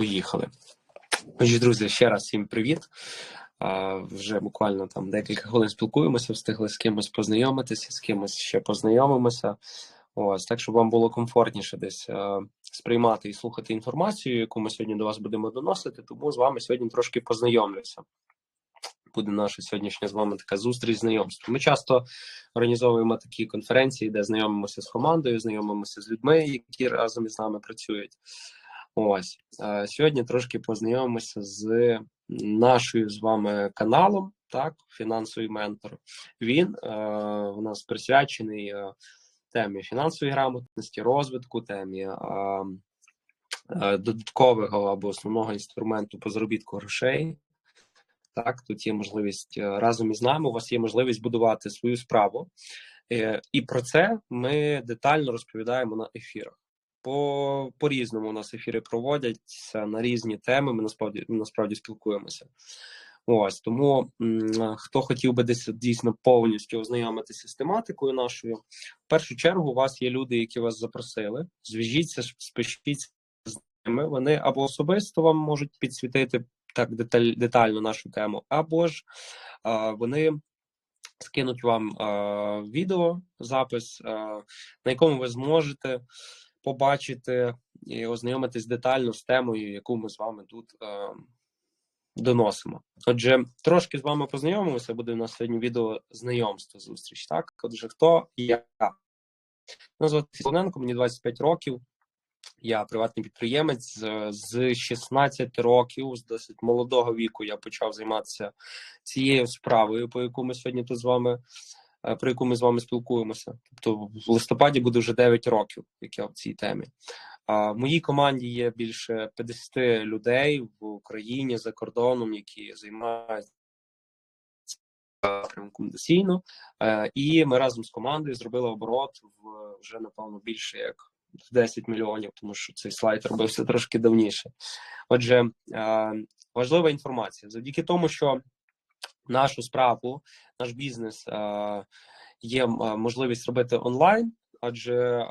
Поїхали. Отже, друзі, ще раз всім привіт. Вже буквально там декілька хвилин спілкуємося, встигли з кимось познайомитися, з кимось ще познайомимося. Ось так, щоб вам було комфортніше десь сприймати і слухати інформацію, яку ми сьогодні до вас будемо доносити. Тому з вами сьогодні трошки познайомлюся. Буде наша сьогоднішня з вами така зустріч знайомства. Ми часто організовуємо такі конференції, де знайомимося з командою, знайомимося з людьми, які разом із нами працюють. Ось сьогодні трошки познайомимося з нашою з вами каналом, так, фінансовий ментор. Він е, у нас присвячений е, темі фінансової грамотності, розвитку, темі е, е, додаткового або основного інструменту по заробітку грошей. Так, тут є можливість е, разом із нами. У вас є можливість будувати свою справу, е, і про це ми детально розповідаємо на ефірах по по різному у нас ефіри проводяться на різні теми. Ми насправді насправді спілкуємося. Ось тому хто хотів би десь дійсно повністю ознайомитися з тематикою нашою, в першу чергу у вас є люди, які вас запросили. Зв'яжіться, спишіться з ними. Вони або особисто вам можуть підсвітити так деталь, детально нашу тему, або ж а, вони скинуть вам а, відео запис, а, на якому ви зможете побачити і ознайомитись детально з темою, яку ми з вами тут е, доносимо. Отже, трошки з вами познайомимося. Буде у нас сьогодні відео знайомство зустріч. Так, отже, хто я? Мене звати мені 25 років. Я приватний підприємець з 16 років, з досить молодого віку, я почав займатися цією справою, по яку ми сьогодні тут з вами про яку ми з вами спілкуємося. Тобто в листопаді буде вже 9 років, як я в цій темі. А в моїй команді є більше 50 людей в Україні за кордоном, які займаються комунікаційно, е, і ми разом з командою зробили оборот в вже напевно більше як 10 мільйонів, тому що цей слайд робився трошки давніше. Отже, е, важлива інформація завдяки тому, що нашу справу, наш бізнес є можливість робити онлайн, адже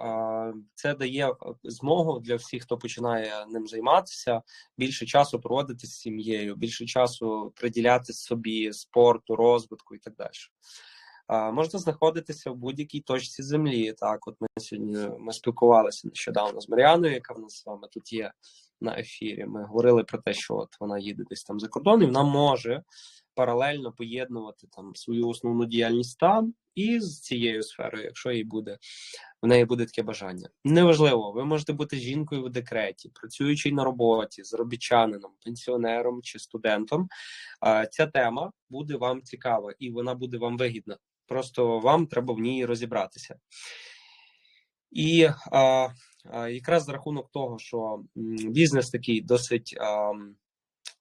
це дає змогу для всіх, хто починає ним займатися, більше часу проводити з сім'єю, більше часу приділяти собі спорту, розвитку і так далі. Можна знаходитися в будь-якій точці землі. Так, от ми сьогодні ми спілкувалися нещодавно з Маріаною, яка в нас з вами тут є на ефірі. Ми говорили про те, що от вона їде десь там за кордон, і вона може паралельно поєднувати там свою основну діяльність там і з цією сферою, якщо їй буде в неї буде таке бажання. Неважливо, ви можете бути жінкою в декреті, працюючи на роботі, заробітчанином, пенсіонером чи студентом. Ця тема буде вам цікава і вона буде вам вигідна. Просто вам треба в ній розібратися. І а, а, якраз за рахунок того, що бізнес такий досить а,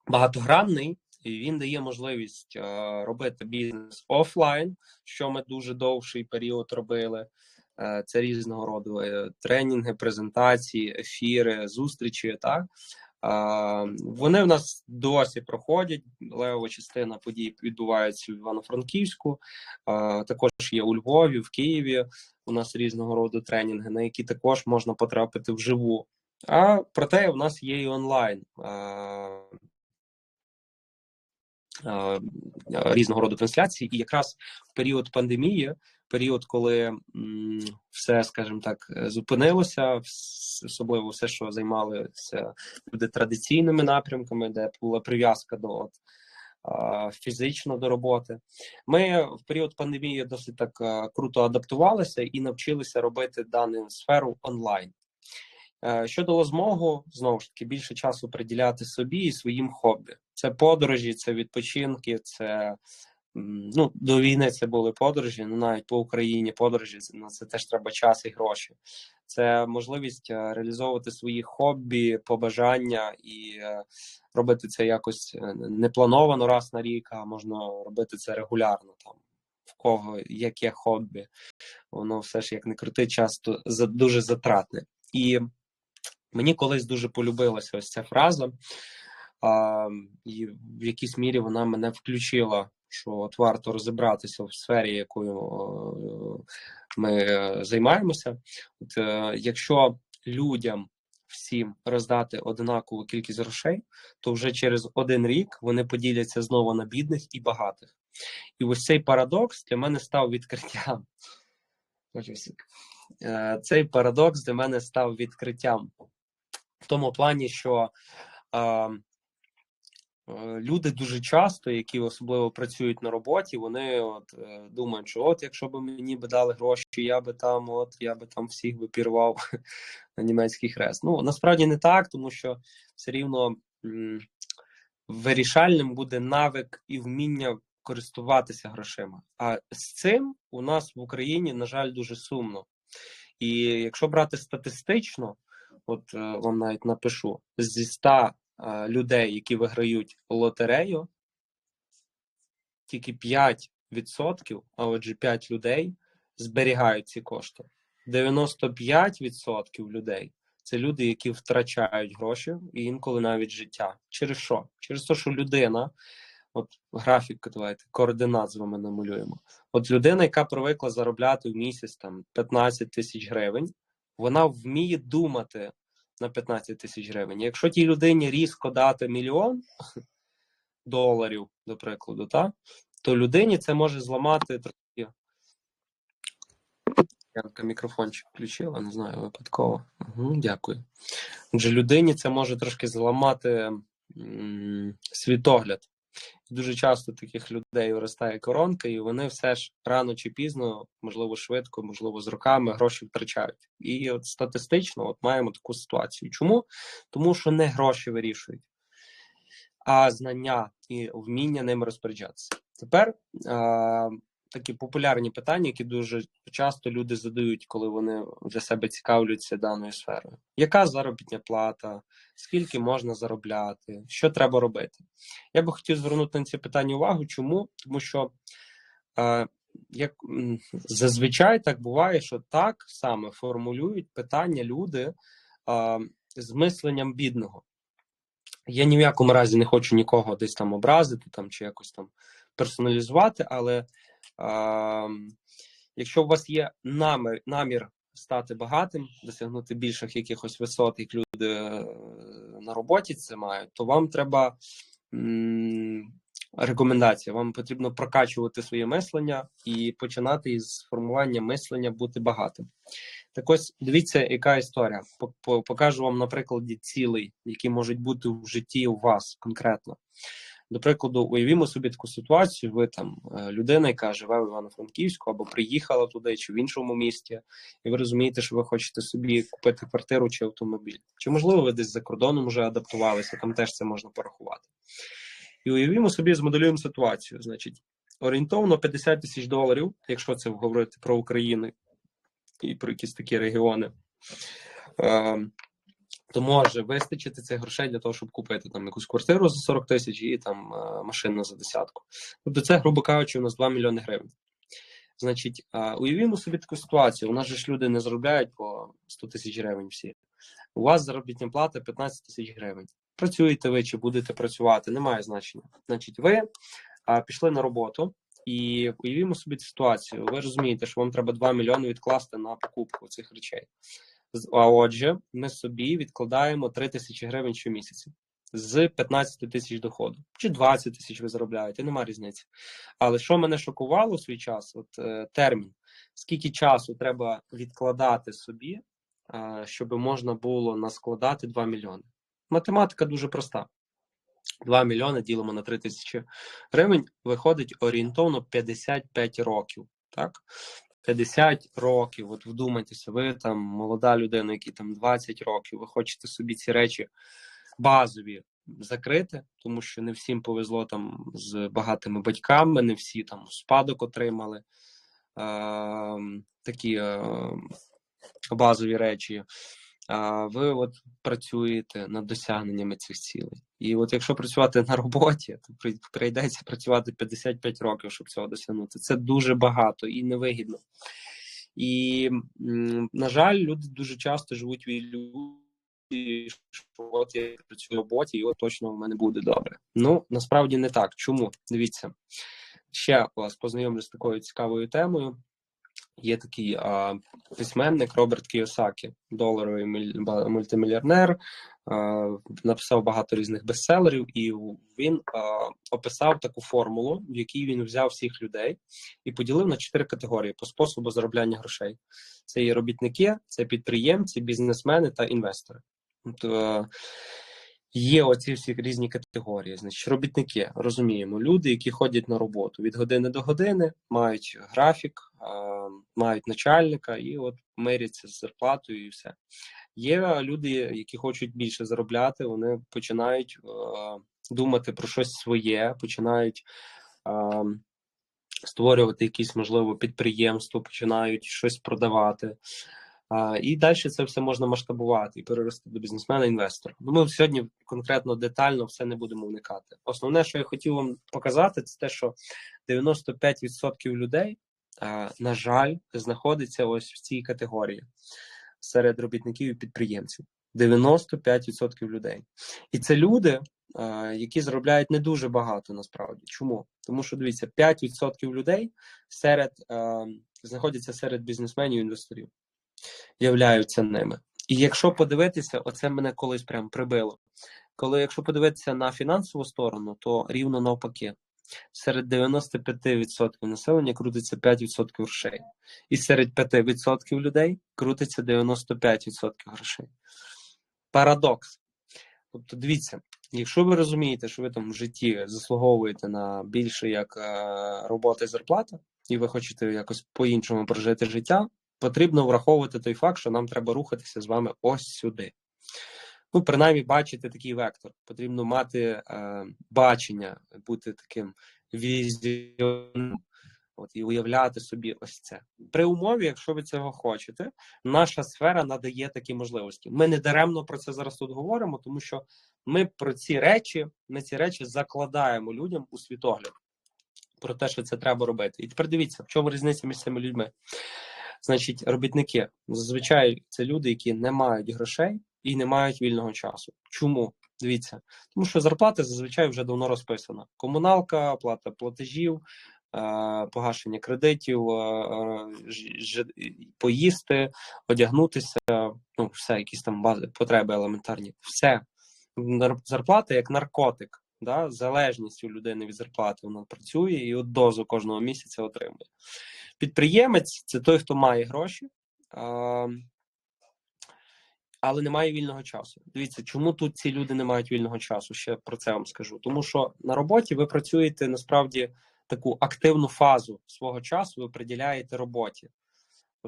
багатогранний, він дає можливість е, робити бізнес офлайн, що ми дуже довший період робили. Е, це різного роду е, тренінги, презентації, ефіри, зустрічі. Так вони в нас досі проходять. Левова частина подій відбувається в Івано-Франківську, також є у Львові, в Києві. У нас різного роду тренінги, на які також можна потрапити вживу. А проте у нас є і онлайн різного роду трансляції, і якраз в період пандемії, період, коли все, скажімо так, зупинилося, особливо все, що займалися люди традиційними напрямками, де була прив'язка до от, фізично до роботи. Ми в період пандемії досить так круто адаптувалися і навчилися робити дану сферу онлайн. Е, що дало змогу знову ж таки більше часу приділяти собі і своїм хобі. Це подорожі, це відпочинки, це ну до війни це були подорожі. Ну навіть по Україні подорожі на це теж треба час і гроші. Це можливість е, реалізовувати свої хобі, побажання і е, робити це якось не плановано раз на рік, а можна робити це регулярно там. В кого яке хобі, воно все ж як не крути, часто дуже затратне. І Мені колись дуже полюбилася ось ця фраза, а, і в якійсь мірі вона мене включила, що от варто розібратися в сфері, якою ми займаємося. От, е, Якщо людям всім роздати однакову кількість грошей, то вже через один рік вони поділяться знову на бідних і багатих. І ось цей парадокс для мене став відкриттям. Е, цей парадокс для мене став відкриттям в тому плані, що е, Е, люди дуже часто, які особливо працюють на роботі, вони от е, думають, що от якщо б мені би дали гроші, я би там, от я би там всіх би пірвав на німецький хрест. Ну насправді не так, тому що все рівно вирішальним буде навик і вміння користуватися грошима. А з цим у нас в Україні, на жаль, дуже сумно. І якщо брати статистично, от е, вам навіть напишу зі 100 людей, які виграють лотерею, тільки 5%, а отже, 5 людей зберігають ці кошти. 95% людей це люди, які втрачають гроші і інколи навіть життя. Через що? Через те, що людина, от графік, давайте, координат з вами намалюємо. От людина, яка привикла заробляти в місяць там 15 тисяч гривень, вона вміє думати на 15 тисяч гривень. Якщо тій людині різко дати мільйон доларів, до прикладу, та, то людині це може зламати трохи. Я мікрофончик включила, не знаю, випадково. Угу, Дякую. Отже, людині це може трошки зламати м світогляд. Дуже часто таких людей виростає коронка, і вони все ж рано чи пізно, можливо, швидко, можливо, з роками гроші втрачають. І от статистично от маємо таку ситуацію. Чому? Тому що не гроші вирішують, а знання і вміння ними розпоряджатися. Тепер такі популярні питання, які дуже часто люди задають, коли вони для себе цікавляться даною сферою. Яка заробітня плата? Скільки можна заробляти? Що треба робити? Я би хотів звернути на ці питання увагу. Чому? Тому що е, як зазвичай так буває, що так саме формулюють питання люди е, з мисленням бідного. Я ні в якому разі не хочу нікого десь там образити там чи якось там персоналізувати, але Якщо у вас є намір намір стати багатим, досягнути більших якихось висот, як люди е, на роботі це мають, то вам треба рекомендація. Вам потрібно прокачувати своє мислення і починати із формування мислення бути багатим. Так ось дивіться, яка історія. Покажу вам на прикладі цілей, які можуть бути в житті у вас конкретно. До прикладу, уявімо собі таку ситуацію. Ви там е, людина, яка живе в Івано-Франківську або приїхала туди, чи в іншому місті, і ви розумієте, що ви хочете собі купити квартиру чи автомобіль. Чи можливо ви десь за кордоном вже адаптувалися? Там теж це можна порахувати. І уявімо собі, змоделюємо ситуацію. Значить, орієнтовно 50 тисяч доларів, якщо це говорити про Україну і про якісь такі регіони. То може вистачити цих грошей для того, щоб купити там якусь квартиру за 40 тисяч і там е, машину за десятку. Тобто, це, грубо кажучи, у нас 2 мільйони гривень. Значить, уявімо собі таку ситуацію. У нас же ж люди не заробляють по 100 тисяч гривень всі. У вас заробітня плата 15 тисяч гривень. Працюєте ви чи будете працювати, немає значення. Значить, ви а, пішли на роботу і уявімо собі цю ситуацію. Ви розумієте, що вам треба 2 мільйони відкласти на покупку цих речей. А отже, ми собі відкладаємо 3 тисячі гривень щомісяця з 15 тисяч доходу. Чи 20 тисяч ви заробляєте, нема різниці. Але що мене шокувало в свій час, от е, термін, скільки часу треба відкладати собі, е, щоб можна було наскладати 2 мільйони. Математика дуже проста. 2 мільйони ділимо на 3 тисячі гривень, виходить орієнтовно 55 років. Так? 50 років, от вдумайтеся, ви там молода людина, які там 20 років, ви хочете собі ці речі базові закрити, тому що не всім повезло там з багатими батьками, не всі там спадок отримали е, такі е, базові речі. А ви от працюєте над досягненнями цих цілей. І от якщо працювати на роботі, то прийдеться працювати 55 років, щоб цього досягнути. Це дуже багато і невигідно. І, на жаль, люди дуже часто живуть в ілюзії, що от я працюю на роботі, і от точно в мене буде добре. Ну насправді не так. Чому? Дивіться, ще вас познайомлю з такою цікавою темою. Є такий а, письменник Роберт Кіосакі, доларовий мультимільярдер, а, написав багато різних бестселерів, і він а, описав таку формулу, в якій він взяв всіх людей і поділив на чотири категорії по способу заробляння грошей. Це є робітники, це підприємці, бізнесмени та інвестори. Тобто, Є оці всі різні категорії. Значить, робітники розуміємо, люди, які ходять на роботу від години до години, мають графік, мають начальника і от миряться з зарплатою, і все. Є люди, які хочуть більше заробляти, вони починають думати про щось своє, починають створювати якісь можливо підприємство, починають щось продавати. І далі це все можна масштабувати і перерости до бізнесмена інвестора. Ну, ми сьогодні конкретно детально все не будемо уникати. Основне, що я хотів вам показати, це те, що 95% людей, на жаль, знаходиться ось в цій категорії серед робітників і підприємців. 95% людей. І це люди, які заробляють не дуже багато насправді. Чому? Тому що дивіться, 5% людей серед знаходяться серед бізнесменів і інвесторів являються ними. І якщо подивитися, оце мене колись прям прибило. Коли якщо подивитися на фінансову сторону, то рівно навпаки. Серед 95% населення крутиться 5% грошей. І серед 5% людей крутиться 95% грошей. Парадокс. Тобто, дивіться, якщо ви розумієте, що ви там в житті заслуговуєте на більше як е, робота і зарплата, і ви хочете якось по-іншому прожити життя, потрібно враховувати той факт, що нам треба рухатися з вами ось сюди. Ну, принаймні, бачити такий вектор. Потрібно мати е, бачення, бути таким візіоном от, і уявляти собі ось це. При умові, якщо ви цього хочете, наша сфера надає такі можливості. Ми не даремно про це зараз тут говоримо, тому що ми про ці речі, ми ці речі закладаємо людям у світогляд про те, що це треба робити. І тепер дивіться, в чому різниця між цими людьми. Значить, робітники зазвичай це люди, які не мають грошей і не мають вільного часу. Чому? Дивіться, тому що зарплата зазвичай вже давно розписана: комуналка, оплата платежів, е, погашення кредитів, е, поїсти, одягнутися, ну все, якісь там бази, потреби елементарні. Все зарплата як наркотик. Да, Залежність у людини від зарплати вона працює і от дозу кожного місяця отримує. Підприємець це той, хто має гроші, але не має вільного часу. Дивіться, чому тут ці люди не мають вільного часу? Ще про це вам скажу. Тому що на роботі ви працюєте насправді таку активну фазу свого часу, ви приділяєте роботі.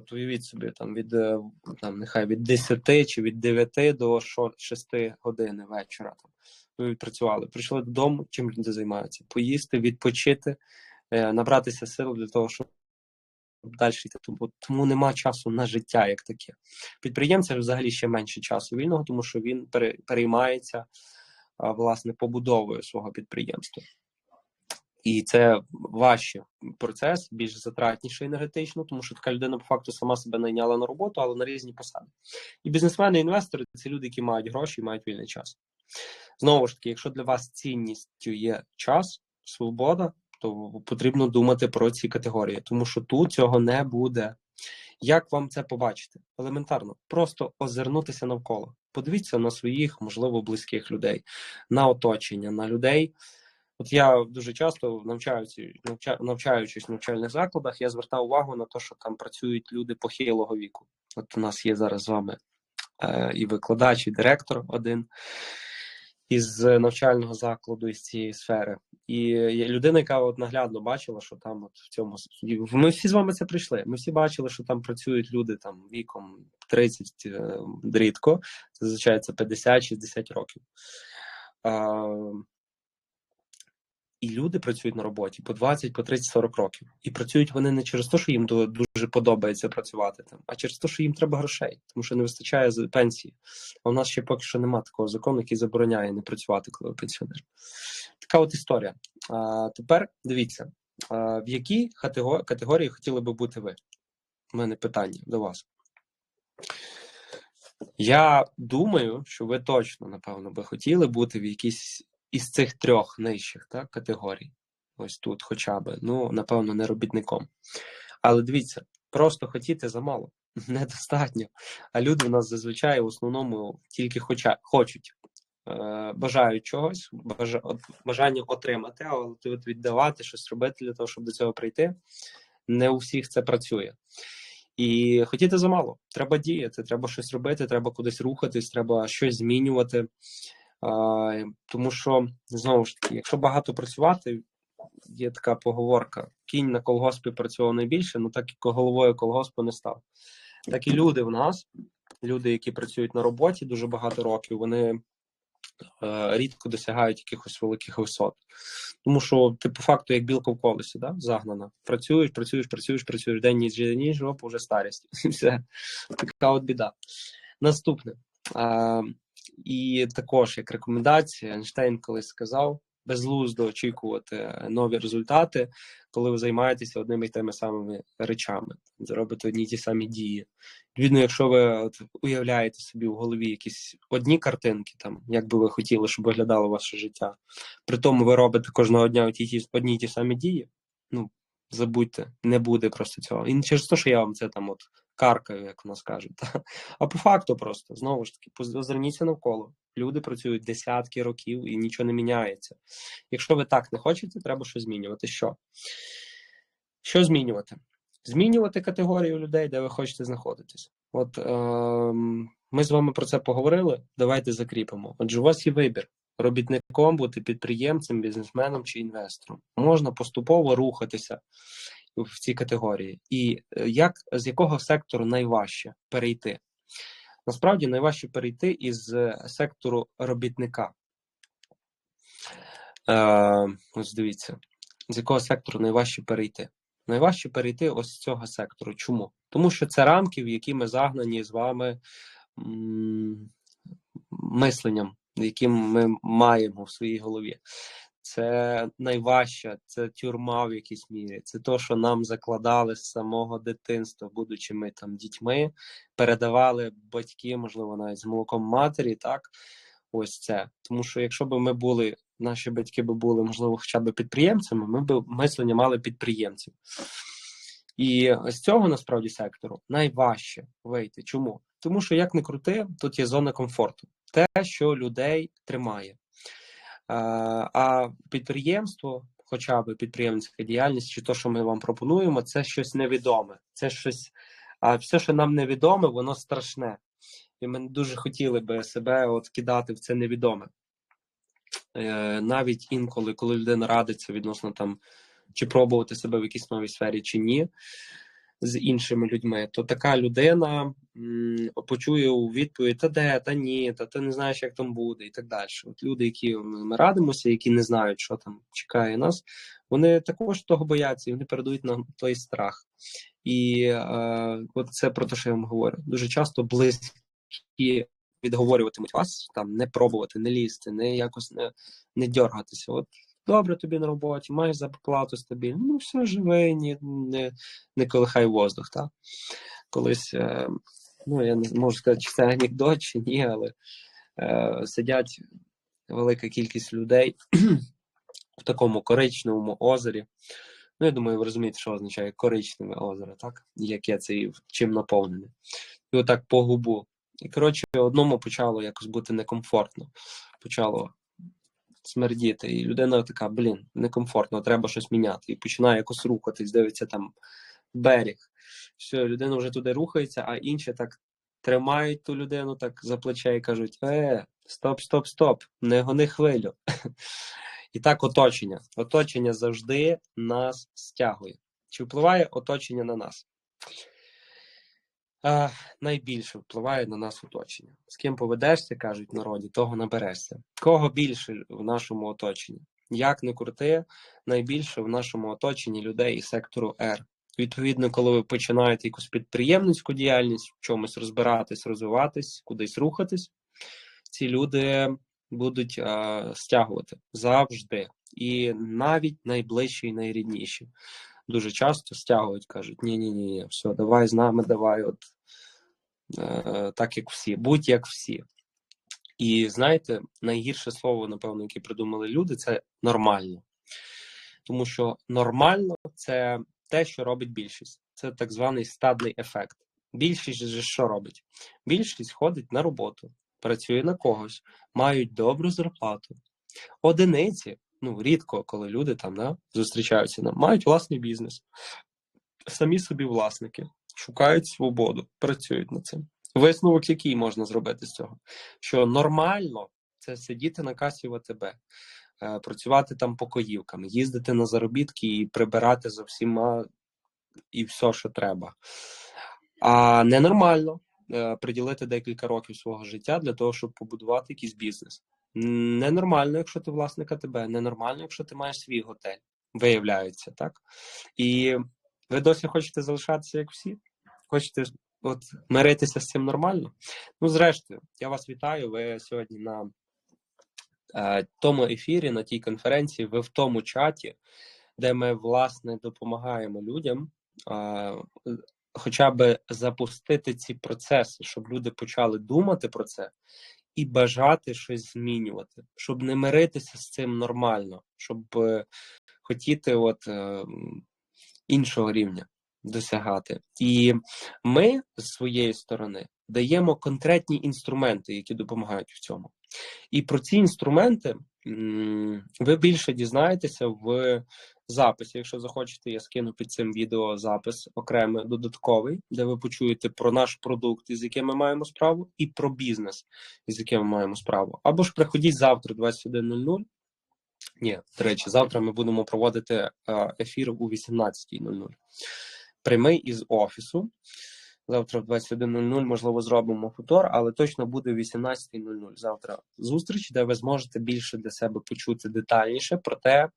От уявіть собі, там від е, там, нехай від 10 чи від 9 до 6 години вечора. Там ви відпрацювали, прийшли додому, чим люди займаються? Поїсти, відпочити, е, набратися сил для того, щоб далі йти. Тому, тому нема часу на життя як таке. Підприємця взагалі ще менше часу вільного, тому що він переймається власне побудовою свого підприємства. І це важчий процес, більш затратніший енергетично, тому що така людина по факту сама себе найняла на роботу, але на різні посади. І бізнесмени, і інвестори це люди, які мають гроші і мають вільний час. Знову ж таки, якщо для вас цінністю є час, свобода, то потрібно думати про ці категорії, тому що тут цього не буде. Як вам це побачити? Елементарно, просто озирнутися навколо. Подивіться на своїх, можливо, близьких людей, на оточення, на людей. От я дуже часто навчаюся, навчаючись в навчальних закладах, я звертав увагу на те, що там працюють люди похилого віку. От у нас є зараз з вами е, і викладач, і директор один із навчального закладу із цієї сфери. І людина, яка от наглядно бачила, що там от в цьому ми всі з вами це прийшли. Ми всі бачили, що там працюють люди там віком 30 е, рідко, зазвичай це 50-60 років. І люди працюють на роботі по 20, по 30, 40 років. І працюють вони не через те, що їм дуже подобається працювати там, а через те, що їм треба грошей, тому що не вистачає пенсії. А у нас ще поки що немає такого закону, який забороняє не працювати, коли пенсіонер. Така от історія. А, Тепер дивіться, а, в якій категорії хотіли би бути ви? У мене питання до вас. Я думаю, що ви точно, напевно, би хотіли бути в якійсь із цих трьох нижчих так, категорій. Ось тут, хоча б, ну, напевно, не робітником. Але дивіться, Просто хотіти замало, недостатньо. А люди в нас зазвичай в основному тільки хоча, хочуть, е, бажають чогось, бажа, бажання отримати, але от віддавати щось робити для того, щоб до цього прийти. Не у всіх це працює. І хотіти замало. Треба діяти, треба щось робити, треба кудись рухатись, треба щось змінювати. Тому що знову ж таки, якщо багато працювати, є така поговорка: кінь на колгоспі працював найбільше, ну так і головою колгоспу не став. Так і люди в нас, люди, які працюють на роботі дуже багато років, вони е, рідко досягають якихось великих висот. Тому що ти по факту, як білка в колесі, да? загнана. Працюєш, працюєш, працюєш, працюєш день, ніч, день, ніч, оп, вже старість. Все. Така от біда. Наступне. І також як рекомендація, Ейнштейн колись сказав: безглуздо очікувати нові результати, коли ви займаєтеся одними і тими самими речами, робите одні й ті самі дії. Відповідно, якщо ви от уявляєте собі в голові якісь одні картинки, там як би ви хотіли, щоб виглядало ваше життя, при тому ви робите кожного дня одні, одні й ті самі дії. Ну забудьте, не буде просто цього. І не через те, що я вам це там от каркаю, як у нас кажуть. А по факту просто знову ж таки, озирніться навколо. Люди працюють десятки років і нічого не міняється. Якщо ви так не хочете, треба щось змінювати. Що? Що змінювати? Змінювати категорію людей, де ви хочете знаходитись. От е, ми з вами про це поговорили. Давайте закріпимо. Отже, у вас є вибір: робітником, бути підприємцем, бізнесменом чи інвестором. Можна поступово рухатися в ці категорії. І е, як з якого сектору найважче перейти? Насправді найважче перейти із е, сектору робітника. Е, Ось дивіться, з якого сектору найважче перейти? Найважче перейти ось з цього сектору. Чому? Тому що це рамки, в які ми загнані з вами мисленням, яким ми маємо в своїй голові це найважче, це тюрма в якійсь мірі. Це то, що нам закладали з самого дитинства, будучи ми там дітьми, передавали батьки, можливо, навіть з молоком матері. Так, ось це. Тому що якщо б ми були, наші батьки би були, можливо, хоча б підприємцями, ми б мислення мали підприємців. І з цього насправді сектору найважче вийти. Чому? Тому що як не крути, тут є зона комфорту, те, що людей тримає. А підприємство, хоча б підприємницька діяльність, чи то, що ми вам пропонуємо, це щось невідоме. Це щось, а все, що нам невідоме, воно страшне. І ми дуже хотіли би себе от кидати в це невідоме. Е, навіть інколи, коли людина радиться відносно там, чи пробувати себе в якійсь новій сфері, чи ні з іншими людьми, то така людина почує у відповідь: та де, та ні, та ти не знаєш, як там буде, і так далі. От люди, які ми радимося, які не знають, що там чекає нас, вони також того бояться і вони передають нам той страх. І е, от це про те, що я вам говорю. Дуже часто близькі відговорюватимуть вас, там не пробувати, не лізти, не якось не не дергатися. От добре тобі на роботі, маєш зарплату стабільну, ну все живе, ні, не не колихай воздух. Так? Колись, е, ну я не можу сказати, чи це анекдот, чи ні, але е, сидять велика кількість людей в такому коричневому озері. Ну, я думаю, ви розумієте, що означає коричневе озеро, так? Яке це і чим наповнене. І отак по губу. І, коротше, одному почало якось бути некомфортно. Почало смердіти. І людина така, блін, некомфортно, треба щось міняти. І починає якось рухатись, дивиться там берег. Все, людина вже туди рухається, а інші так тримають ту людину так за плече і кажуть: Е, стоп, стоп, стоп, не гони хвилю. І так оточення. Оточення завжди нас стягує. Чи впливає оточення на нас? А, найбільше впливає на нас оточення. З ким поведешся, кажуть народі, того наберешся. Кого більше в нашому оточенні? Як не крути, найбільше в нашому оточенні людей із сектору R. Відповідно, коли ви починаєте якусь підприємницьку діяльність, в чомусь розбиратись, розвиватись, кудись рухатись, ці люди будуть а, стягувати завжди. І навіть найближчі і найрідніші дуже часто стягують, кажуть: ні ні ні все, давай з нами, давай, от е, так як всі, будь як всі. І знаєте, найгірше слово, напевно, яке придумали люди, це нормально. Тому що нормально це те, що робить більшість. це так званий стадний ефект. Більшість же що робить? Більшість ходить на роботу, працює на когось, мають добру зарплату. Одиниці, ну рідко, коли люди там да, зустрічаються мають власний бізнес, самі собі власники, шукають свободу, працюють над цим. Висновок, який можна зробити з цього? Що нормально це сидіти на касі в АТБ, е, працювати там покоївками, їздити на заробітки і прибирати за всіма і все, що треба. А ненормально е, приділити декілька років свого життя для того, щоб побудувати якийсь бізнес. Ненормально, якщо ти власник АТБ, ненормально, якщо ти маєш свій готель, виявляється, так? І ви досі хочете залишатися як всі? Хочете от миритися з цим нормально? Ну, зрештою, я вас вітаю. Ви сьогодні на е, тому ефірі, на тій конференції, ви в тому чаті, де ми власне допомагаємо людям. Е, Хоча би запустити ці процеси, щоб люди почали думати про це і бажати щось змінювати, щоб не миритися з цим нормально, щоб е, хотіти от е, іншого рівня досягати. І ми з своєї сторони даємо конкретні інструменти, які допомагають в цьому. І про ці інструменти ви більше дізнаєтеся в записі. Якщо захочете, я скину під цим відео запис окремий додатковий, де ви почуєте про наш продукт, із яким ми маємо справу, і про бізнес, із яким ми маємо справу. Або ж приходіть завтра, 21.00. Ні, до речі, завтра ми будемо проводити ефір у 18.00. Прямий із офісу. Завтра в 21.00, можливо, зробимо футор, але точно буде в 18.00. Завтра зустріч, де ви зможете більше для себе почути детальніше про те,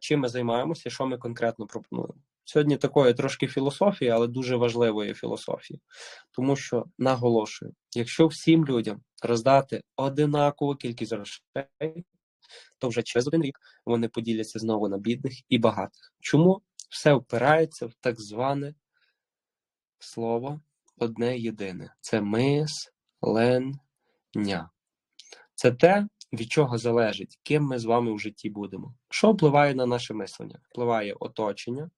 чим ми займаємося, що ми конкретно пропонуємо. Сьогодні такої трошки філософії, але дуже важливої філософії, тому що наголошую: якщо всім людям роздати одинакову кількість грошей, то вже через один рік вони поділяться знову на бідних і багатих. Чому все впирається в так зване слово одне єдине: це мислення. Це те, від чого залежить, ким ми з вами в житті будемо. Що впливає на наше мислення? Впливає оточення,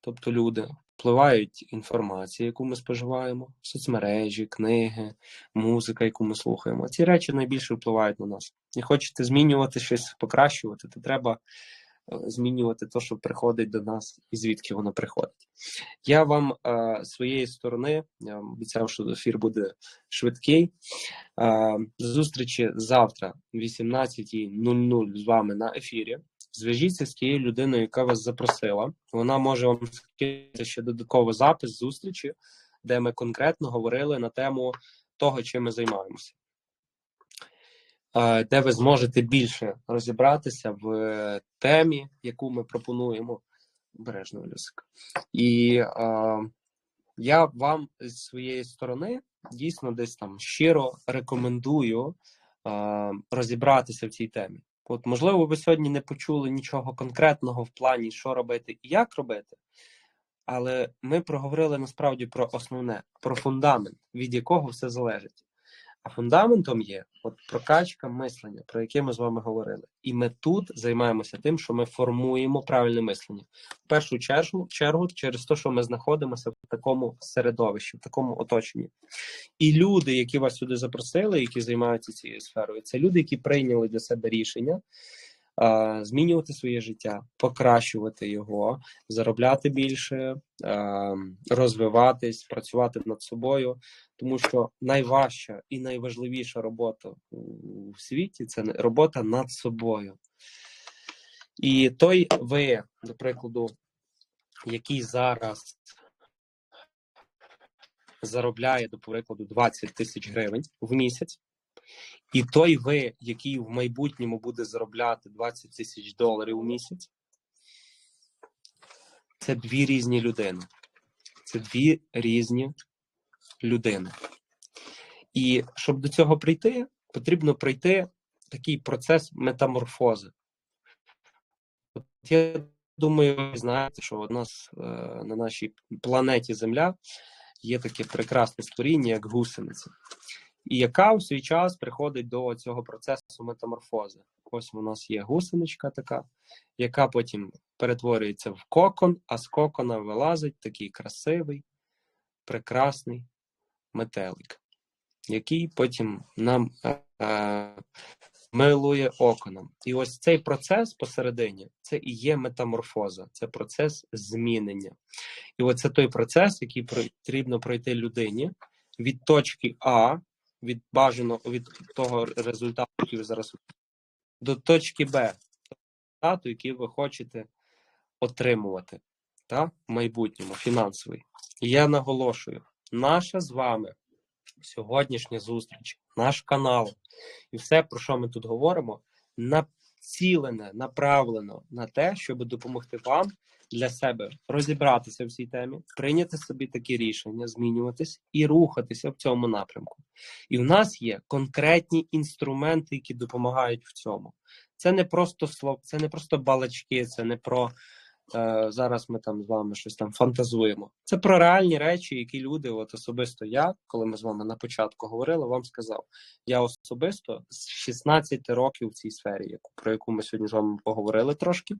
тобто люди, впливають інформація, яку ми споживаємо, соцмережі, книги, музика, яку ми слухаємо. Ці речі найбільше впливають на нас. І хочете змінювати щось, покращувати, то треба змінювати те, що приходить до нас, і звідки воно приходить. Я вам е, своєї сторони я вам обіцяв, що ефір буде швидкий. Е, зустрічі завтра, 18.00 з вами на ефірі. Зв'яжіться з тією людиною, яка вас запросила. Вона може вам скинути ще додатковий запис зустрічі, де ми конкретно говорили на тему того, чим ми займаємося де ви зможете більше розібратися в темі, яку ми пропонуємо обережно Люсик. І а, я вам з своєї сторони дійсно десь там щиро рекомендую а, розібратися в цій темі. От, можливо, ви сьогодні не почули нічого конкретного в плані, що робити і як робити, але ми проговорили насправді про основне, про фундамент, від якого все залежить. А фундаментом є от прокачка мислення, про яке ми з вами говорили. І ми тут займаємося тим, що ми формуємо правильне мислення. В першу чергу, чергу через те, що ми знаходимося в такому середовищі, в такому оточенні. І люди, які вас сюди запросили, які займаються цією сферою, це люди, які прийняли для себе рішення змінювати своє життя, покращувати його, заробляти більше, розвиватись, працювати над собою, тому що найважча і найважливіша робота у світі це робота над собою. І той ви, до прикладу, який зараз заробляє, до прикладу, 20 тисяч гривень в місяць, і той ви, який в майбутньому буде заробляти 20 тисяч доларів у місяць, це дві різні людини. Це дві різні людини. І щоб до цього прийти, потрібно пройти такий процес метаморфози. От Я думаю, ви знаєте, що у нас е, на нашій планеті Земля є таке прекрасне створіння, як гусениця і яка в свій час приходить до цього процесу метаморфози. ось у нас є гусеничка така, яка потім перетворюється в кокон, а з кокона вилазить такий красивий, прекрасний метелик, який потім нам е, е, милує око нам. І ось цей процес посередині це і є метаморфоза, це процес змінення. І оце той процес, який потрібно пройти людині від точки А, від бажаного від того результату, який ви зараз до точки Б, результату, який ви хочете отримувати та, в майбутньому, фінансовий. І я наголошую, наша з вами сьогоднішня зустріч, наш канал і все, про що ми тут говоримо, націлене, направлено на те, щоб допомогти вам для себе розібратися в цій темі, прийняти собі такі рішення, змінюватись і рухатися в цьому напрямку. І в нас є конкретні інструменти, які допомагають в цьому. Це не просто слов, це не просто балачки, це не про е, зараз ми там з вами щось там фантазуємо. Це про реальні речі, які люди, от особисто я, коли ми з вами на початку говорили, вам сказав. Я особисто з 16 років в цій сфері, яку про яку ми сьогодні з вами поговорили трошки,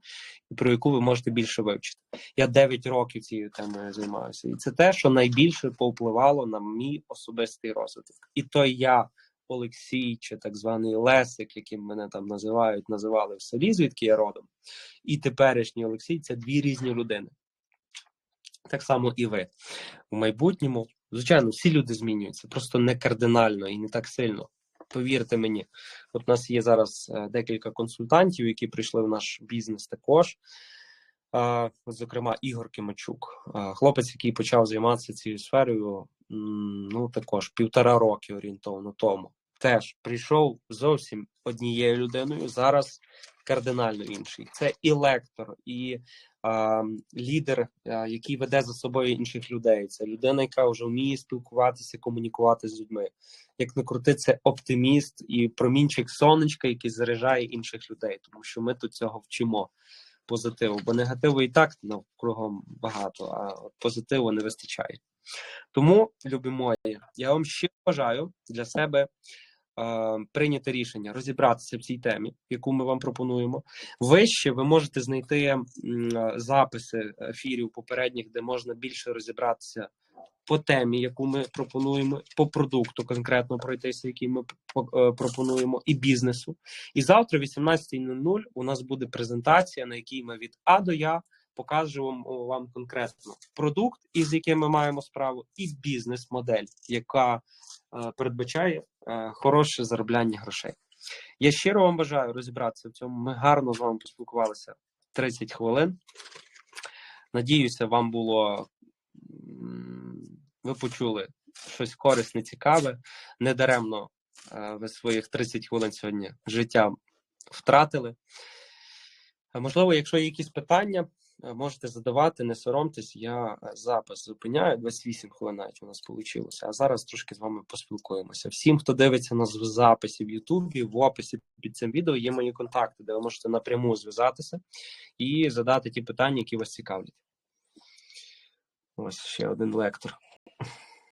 і про яку ви можете більше вивчити. Я 9 років цією темою займаюся, і це те, що найбільше повпливало на мій особистий розвиток. І то я. Олексій, чи так званий Лесик, яким мене там називають, називали в селі, звідки я родом, і теперішній Олексій це дві різні людини. Так само і ви. У майбутньому, звичайно, всі люди змінюються, просто не кардинально і не так сильно. Повірте мені, от у нас є зараз е, декілька консультантів, які прийшли в наш бізнес також. Зокрема, Ігор Кимачук, хлопець, який почав займатися цією сферою, ну також півтора роки орієнтовно тому. Теж прийшов зовсім однією людиною, зараз кардинально інший. Це і лектор, і а, лідер, а, який веде за собою інших людей. Це людина, яка вже вміє спілкуватися, комунікувати з людьми. Як не крути, це оптиміст і промінчик сонечка, який заряджає інших людей, тому що ми тут цього вчимо. Позитиву, бо негативу і так навкругом багато, а позитиву не вистачає. Тому, любі мої, я вам ще бажаю для себе е, прийняти рішення, розібратися в цій темі, яку ми вам пропонуємо. Вище ви можете знайти м, записи ефірів попередніх, де можна більше розібратися по темі, яку ми пропонуємо, по продукту конкретно пройтися, який ми е, пропонуємо, і бізнесу. І завтра, о 18.00, у нас буде презентація, на якій ми від А до Я покажемо вам конкретно продукт, із яким ми маємо справу, і бізнес-модель, яка е, передбачає е, хороше заробляння грошей. Я щиро вам бажаю розібратися в цьому. Ми гарно з вами поспілкувалися 30 хвилин. Надіюся, вам було ви почули щось корисне, цікаве. Недаремно е, ви своїх 30 хвилин сьогодні життя втратили. Можливо, якщо є якісь питання, можете задавати, не соромтесь. Я е, запис зупиняю. 28 хвилин навіть у нас вийшло. А зараз трошки з вами поспілкуємося. Всім, хто дивиться нас в записі в Ютубі, в описі під цим відео є мої контакти, де ви можете напряму зв'язатися і задати ті питання, які вас цікавлять. Ось ще один лектор.